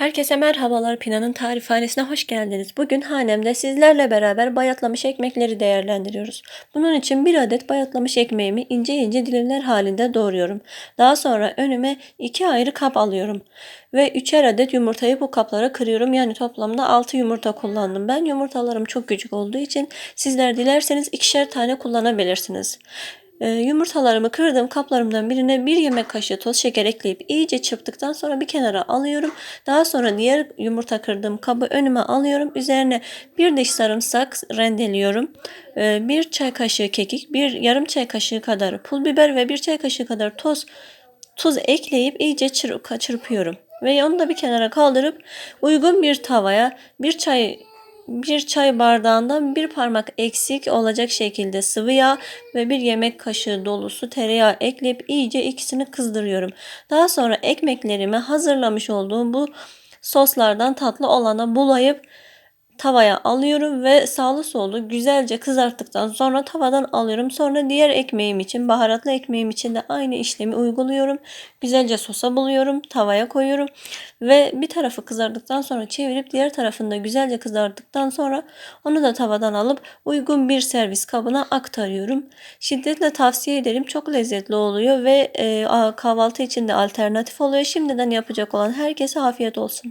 Herkese merhabalar. Pina'nın tarifhanesine hoş geldiniz. Bugün hanemde sizlerle beraber bayatlamış ekmekleri değerlendiriyoruz. Bunun için bir adet bayatlamış ekmeğimi ince ince dilimler halinde doğruyorum. Daha sonra önüme iki ayrı kap alıyorum. Ve üçer adet yumurtayı bu kaplara kırıyorum. Yani toplamda 6 yumurta kullandım. Ben yumurtalarım çok küçük olduğu için sizler dilerseniz ikişer tane kullanabilirsiniz. Ee, yumurtalarımı kırdığım kaplarımdan birine bir yemek kaşığı toz şeker ekleyip iyice çırptıktan sonra bir kenara alıyorum. Daha sonra diğer yumurta kırdığım kabı önüme alıyorum. Üzerine bir diş sarımsak rendeliyorum. Ee, bir çay kaşığı kekik, bir yarım çay kaşığı kadar pul biber ve bir çay kaşığı kadar toz tuz ekleyip iyice çırp, çırpıyorum. Ve onu da bir kenara kaldırıp uygun bir tavaya bir çay bir çay bardağından bir parmak eksik olacak şekilde sıvı yağ ve bir yemek kaşığı dolusu tereyağı ekleyip iyice ikisini kızdırıyorum. Daha sonra ekmeklerimi hazırlamış olduğum bu soslardan tatlı olana bulayıp tavaya alıyorum ve sağlı sollu güzelce kızarttıktan sonra tavadan alıyorum. Sonra diğer ekmeğim için baharatlı ekmeğim için de aynı işlemi uyguluyorum. Güzelce sosa buluyorum. Tavaya koyuyorum ve bir tarafı kızardıktan sonra çevirip diğer tarafını da güzelce kızarttıktan sonra onu da tavadan alıp uygun bir servis kabına aktarıyorum. Şiddetle tavsiye ederim. Çok lezzetli oluyor ve e, kahvaltı için de alternatif oluyor. Şimdiden yapacak olan herkese afiyet olsun.